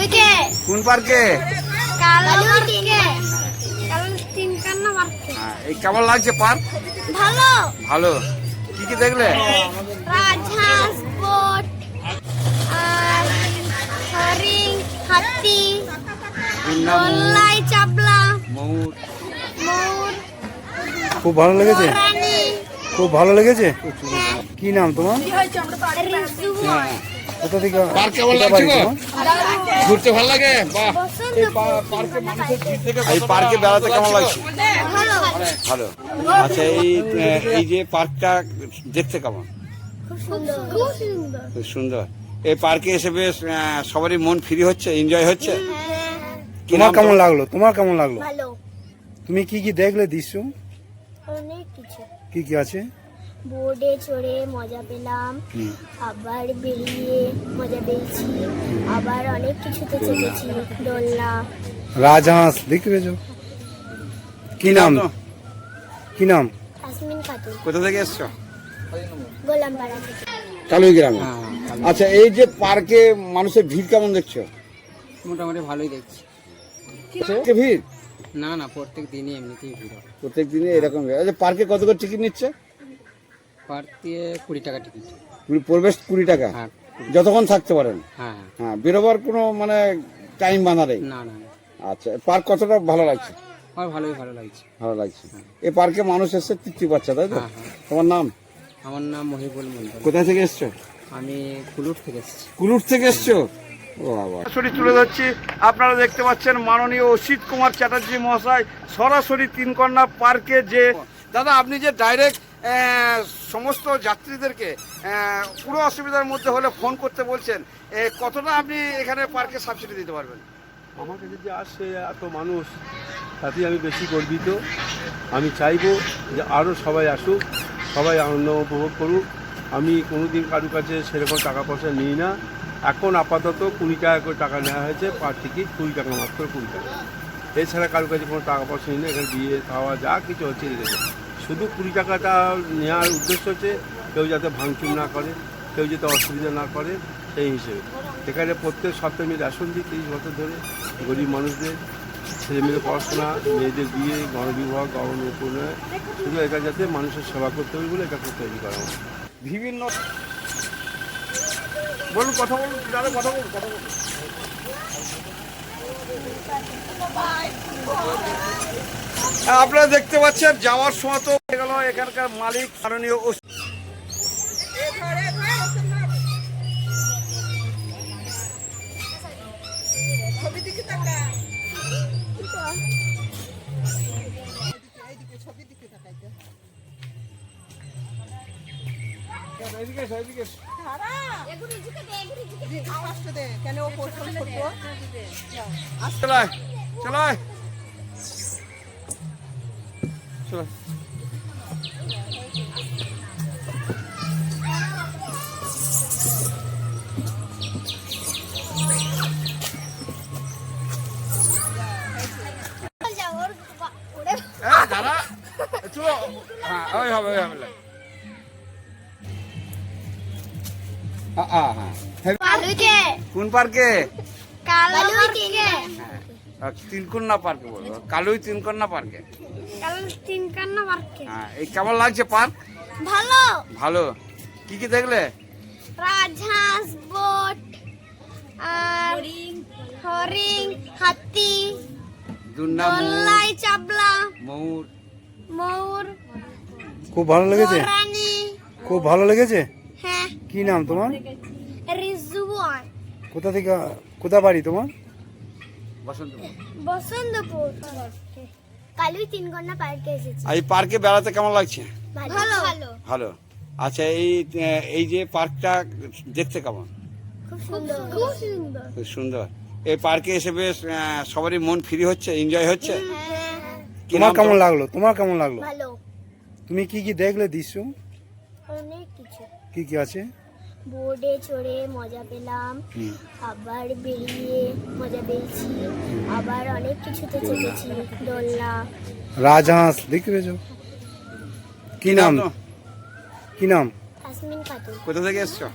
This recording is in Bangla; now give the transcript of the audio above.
কোন পার্কে? কালুকে কালু তিন কান্না মারছে হ্যাঁ, এই কেমন লাগছে পার্ক? ভালো। ভালো। কি কি দেখলে? হাতি ময়ূর খুব ভালো লেগেছে? খুব ভালো লেগেছে? কি নাম তোমার? রিজুমন কোথা থেকে ঘুরতে ভালো লাগে? বাহ। এই পার্কে বেড়াতে কেমন লাগছে? ভালো। ভালো আচ্ছা এই এই যে পার্কটা দেখতে কেমন? খুব সুন্দর। খুব সুন্দর। খুব সুন্দর এই পার্কে এসে বেশ সবারই মন ফ্রি হচ্ছে এনজয় হচ্ছে? কি তোমার কেমন লাগল? তোমার কেমন লাগল? ভালো। তুমি কি কি দেখলে দৃশ্য অনেক কিছু। কি কি আছে? বোর্ডে চড়ে মজা পেলাম। আবার বেরিয়ে মজা পেয়েছি। আবার অনেক কিছুতে চেপেছি দোলনা। রাজহাঁস দেখতে পেয়েছ? কি নাম? কি নাম? আসমিন খাতুন। কোথা থেকে এসছো? গোলামপাড়া থেকে। কালুই গ্রামে। আচ্ছা এই যে পার্কে মানুষের ভিড় কেমন দেখছ? মোটামুটি ভালোই দেখছি। কে ভিড়? না না প্রত্যেক দিনই এমনিতেই ভিড় প্রত্যেক দিনে এরকম। আচ্ছা পার্কে কত করে টিকিট নিচ্ছে? পার দিয়ে কুড়ি টাকা টিকিট। পুরো প্রবেশ কুড়ি টাকা? হ্যাঁ যতক্ষণ থাকতে পারেন? হ্যাঁ হ্যাঁ। হ্যাঁ বেরোবার কোনো মানে টাইম বাঁধা নেই? না আচ্ছা পার্ক কতটা ভালো লাগছে? আমার ভালোই ভালো লাগছে। ভালো লাগছে। এই পার্কে মানুষ এসে তৃপ্তি পাচ্ছে তাই তো? হ্যাঁ হ্যাঁ। তোমার নাম? আমার নাম মহিবুল মন্ডল কোথা থেকে এসছো? আমি কুলুর থেকে এসেছি। কুলুর থেকে এসছো? ও বাবা। সরাসরি তুলে ধরছি। আপনারা দেখতে পাচ্ছেন মাননীয় অসিত কুমার চ্যাটার্জি মহাশয় সরাসরি তিনকন্যা পার্কে যে দাদা আপনি যে ডাইরেক্ট সমস্ত যাত্রীদেরকে পুরো অসুবিধার মধ্যে হলে ফোন করতে বলছেন। কতটা আপনি এখানে পার্কে সাবসিডি দিতে পারবেন? আমার কাছে যে আসে এত মানুষ তাতে আমি বেশি গর্বিত। আমি চাইব যে আরও সবাই আসুক, সবাই আনন্দ উপভোগ করুক। আমি কোনো দিন কারও কাছে সেরকম টাকা পয়সা নিই না। এখন আপাতত কুড়ি টাকা করে টাকা নেওয়া হয়েছে, পার টিকিট কুড়ি টাকা মাত্র, কুড়ি টাকা। এছাড়া কারও কাছে কোনো টাকা পয়সা নিই না এখানে বিয়ে, খাওয়া, যা কিছু হচ্ছে শুধু কুড়ি টাকাটা নেওয়ার উদ্দেশ্য হচ্ছে কেউ যাতে ভাঙচুর না করে, কেউ যাতে অসুবিধা না করে, সেই হিসেবে। এখানে প্রত্যেক সপ্তাহে আমি রেশন দিই তিরিশ বছর ধরে। গরিব মানুষদের ছেলে মেয়েদের পড়াশোনা, মেয়েদের বিয়ে, গণবিবাহ গণ উপনয় শুধু এটা যাতে মানুষের সেবা করতে হবে বলে এটা তৈরি করা হয় বিভিন্ন বলুন, কথা বলুন কথা বলুন কথা বলুন। আপনারা দেখতে পাচ্ছেন, যাওয়ার সময় তো হয়ে গেল এখানকার মালিক মাননীয় ওসি- এদিকে এসো, ওই হবে ওই হবে কালুকে কোন পার্কে তিনকন্যা পার্কে বলব কালুই তিনকন্যা পার্কে? কালু তিন কান্না মারছে হ্যাঁ এই কেমন লাগছে পার্ক? ভালো। ভালো। কি কি দেখলে? রাজহাঁস বোট আর হরিণ। হাতি দুর্না চাবলা ময়ূর। ময়ূর খুব ভালো লেগেছে? রানী খুব ভালো লেগেছে? হ্যাঁ। কি নাম তোমার? রিজুয়ান কোথা থেকে কোথা বাড়ি তোমার? বসন্ত বসন্তপুর। কালুই তিন ঘণ্টা পার্কে এসেছি। এই পার্কে বেড়াতে কেমন লাগছে? ভালো। ভালো। ভালো। আচ্ছা এই এই যে পার্কটা দেখতে কেমন? খুব সুন্দর। খুব সুন্দর। এই পার্কে এসে বেশ সবারই মন ফ্রি হচ্ছে এনজয় হচ্ছে? হ্যাঁ তোমার কেমন লাগল? তোমার কেমন লাগল? তুমি কি কি দেখলে দৃশ্য অনেক কিছু। কি কি আছে? বোর্ডে চড়ে মজা পেলাম আবার বেরিয়ে মজা পেয়েছি আবার অনেক কিছুতে চেপেছি দোলনা। রাজহাঁস দেখতে পেয়েছ? কি নাম? কি নাম? আসমিন খাতুন। কোথা থেকে এসছো?